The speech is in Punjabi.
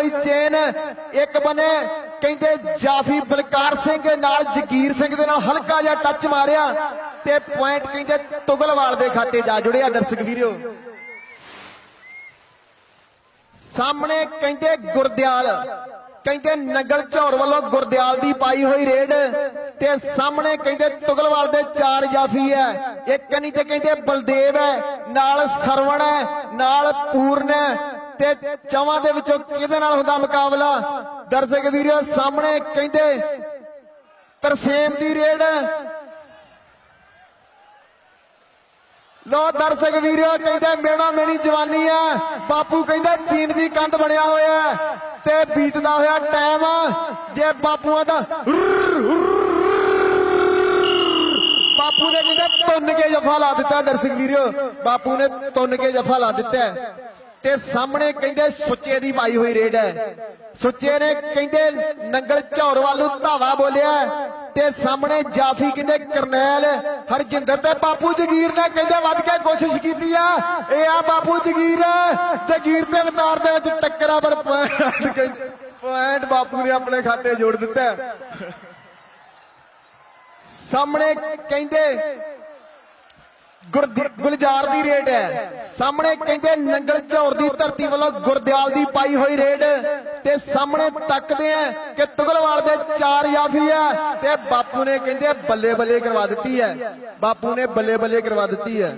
ਹੋਈ ਚੇਨ ਇੱਕ ਬਨੇ ਕਹਿੰਦੇ ਜਾਫੀ ਬਲਕਾਰ ਸਿੰਘ ਨਾਲ ਜਗੀਰ ਸਿੰਘ ਦੇ ਨਾਲ ਹਲਕਾ ਜਿਹਾ ਟੱਚ ਮਾਰਿਆ ਤੇ ਪੁਆਇੰਟ ਕਹਿੰਦੇ ਤੁਗਲਵਾਲ ਦੇ ਖਾਤੇ ਜਾ ਜੁੜਿਆ ਦਰਸ਼ਕ ਵੀਰੋ। ਸਾਹਮਣੇ ਕਹਿੰਦੇ ਗੁਰਦਿਆਲ, ਕਹਿੰਦੇ ਨਗਲ ਝੌਰ ਵੱਲੋਂ ਗੁਰਦਿਆਲ ਦੀ ਪਾਈ ਹੋਈ ਰੇਡ ਤੇ ਸਾਹਮਣੇ ਕਹਿੰਦੇ ਤੁਗਲਵਾਲ ਦੇ ਚਾਰ ਜਾਫੀ ਹੈ, ਇੱਕ ਨਹੀਂ ਤੇ ਕਹਿੰਦੇ ਬਲਦੇਵ ਹੈ, ਨਾਲ ਸਰਵਣ ਹੈ, ਨਾਲ ਪੂਰਨ ਹੈ ਤੇ ਚਵਾਂ ਦੇ ਵਿੱਚੋਂ ਕਿਹਦੇ ਨਾਲ ਹੁੰਦਾ ਮੁਕਾਬਲਾ? ਦਰਸ਼ਕ ਵੀਰੋ, ਸਾਹਮਣੇ ਕਹਿੰਦੇ ਤਰਸੇਮ ਦੀ ਰੇਡ। ਲੋ ਦਰਸ਼ਕ ਵੀਰੋ, ਕਹਿੰਦੇ ਮੇਣਾ ਮੇਣੀ ਜਵਾਨੀ ਆ। ਬਾਪੂ ਕਹਿੰਦਾ ਚੀਨ ਦੀ ਕੰਧ ਬਣਿਆ ਹੋਇਆ ਤੇ ਬੀਤਦਾ ਹੋਇਆ ਟਾਈਮ ਜੇ ਬਾਪੂਆਂ ਦਾ ਬਾਪੂ ਨੇ ਕਹਿੰਦੇ ਤੁੰਨ ਕੇ ਜਫਾ ਲਾ ਦਿੱਤਾ ਦਰਸ਼ਕ ਵੀਰੋ। ਬਾਪੂ ਨੇ ਤੁੰਨ ਕੇ ਜਫਾ ਲਾ ਦਿੱਤਾ ਤੇ ਸਾਹਮਣੇ ਕਹਿੰਦੇ ਸੁੱਚੇ ਦੀ ਪਾਈ ਹੋਈ ਰੇਡ ਹੈ। ਸੁੱਚੇ ਨੇ ਕਹਿੰਦੇ ਨੰਗਲ ਝੌਰ ਵੱਲ ਧਾਵਾ ਬੋਲਿਆ ਤੇ ਸਾਹਮਣੇ ਜਾਫੀ ਕਹਿੰਦੇ ਕਰਨੈਲ, ਹਰਜਿੰਦਰ ਤੇ ਬਾਪੂ ਜਗੀਰ ਨੇ ਕਹਿੰਦੇ ਵੱਧ ਕੇ ਕੋਸ਼ਿਸ਼ ਕੀਤੀ ਆ। ਇਹ ਆ ਬਾਪੂ ਜਗੀਰ ਜਗੀਰ ਤੇ ਅਵਤਾਰ ਦੇ ਵਿੱਚ ਟੱਕਰਾ ਪਰ ਪੁਆਇੰਟ ਬਾਪੂ ਨੇ ਆਪਣੇ ਖਾਤੇ ਜੋੜ ਦਿੱਤਾ ਸਾਹਮਣੇ ਕਹਿੰਦੇ ਗੁਲਜ਼ਾਰ ਦੀ ਰੇਡ ਹੈ। ਸਾਹਮਣੇ ਕਹਿੰਦੇ ਨੰਗਲ ਝੌਰ ਦੀ ਧਰਤੀ ਵੱਲੋਂ ਗੁਰਦਿਆਲ ਦੀ ਪਾਈ ਹੋਈ ਰੇਡ। ਤੇ ਸਾਹਮਣੇ ਤੱਕਦੇ ਆ ਕਿ ਤੁਗਲਵਾਲ ਦੇ ਚਾਰ ਯਾਫੀ ਆ ਤੇ ਬਾਪੂ ਨੇ ਕਹਿੰਦੇ ਬੱਲੇ ਬੱਲੇ ਕਰਵਾ ਦਿੱਤੀ ਹੈ। ਬਾਪੂ ਨੇ ਬੱਲੇ ਬੱਲੇ ਕਰਵਾ ਦਿੱਤੀ ਹੈ।